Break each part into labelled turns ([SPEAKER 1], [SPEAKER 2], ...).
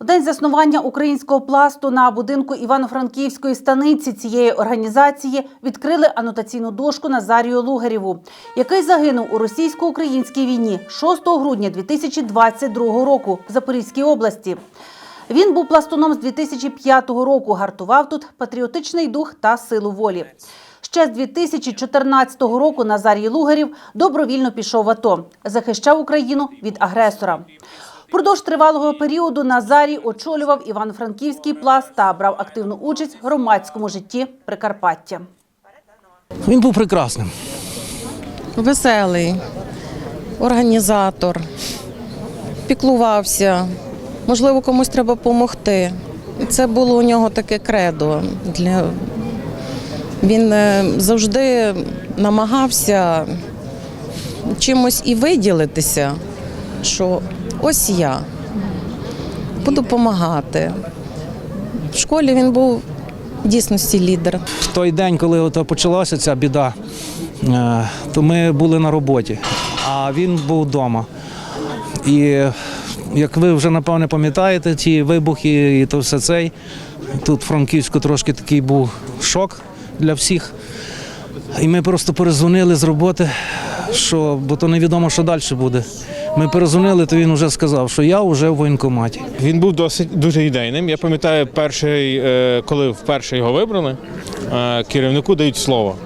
[SPEAKER 1] У день заснування українського пласту на будинку Івано-Франківської станиці цієї організації відкрили анотаційну дошку Назарію Лугарєву, який загинув у російсько-українській війні 6 грудня 2022 року в Запорізькій області. Він був пластуном з 2005 року, гартував тут патріотичний дух та силу волі. Ще з 2014 року Назарій Лугарів добровільно пішов в АТО, захищав Україну від агресора. Впродовж тривалого періоду Назарій очолював Івано-Франківський пласт та брав активну участь в громадському житті Прикарпаття.
[SPEAKER 2] Він був прекрасним.
[SPEAKER 3] веселий, організатор, піклувався. Можливо, комусь треба допомогти. Це було у нього таке кредо. Для... Він е, завжди намагався чимось і виділитися, що ось я буду допомагати. В школі він був в дійсності лідер.
[SPEAKER 2] В той день, коли ото почалася ця біда, е, то ми були на роботі, а він був вдома. І як ви вже напевне пам'ятаєте, ті вибухи і то все цей. Тут Франківську трошки такий був шок для всіх. І ми просто перезвонили з роботи, що, бо то невідомо, що далі буде. Ми перезвонили, то він вже сказав, що я вже в воєнкоматі.
[SPEAKER 4] Він був досить дуже ідейним. Я пам'ятаю, перший, е, коли вперше його вибрали, е, керівнику дають слово.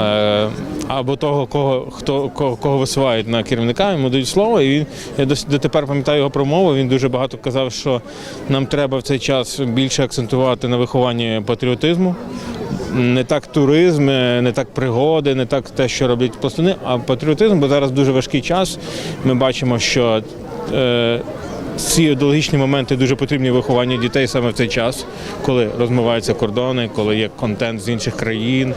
[SPEAKER 4] Е, Або того, кого хто кого, кого висувають на керівника, йому дають слово. І він я дотепер пам'ятаю його промову. Він дуже багато казав, що нам треба в цей час більше акцентувати на вихованні патріотизму. Не так туризм, е, не так пригоди, не так те, що роблять пластуни, а патріотизм, бо зараз дуже важкий час. Ми бачимо, що е, ці ідеологічні моменти дуже потрібні в дітей саме в цей час, коли розмиваються кордони, коли є контент з інших країн.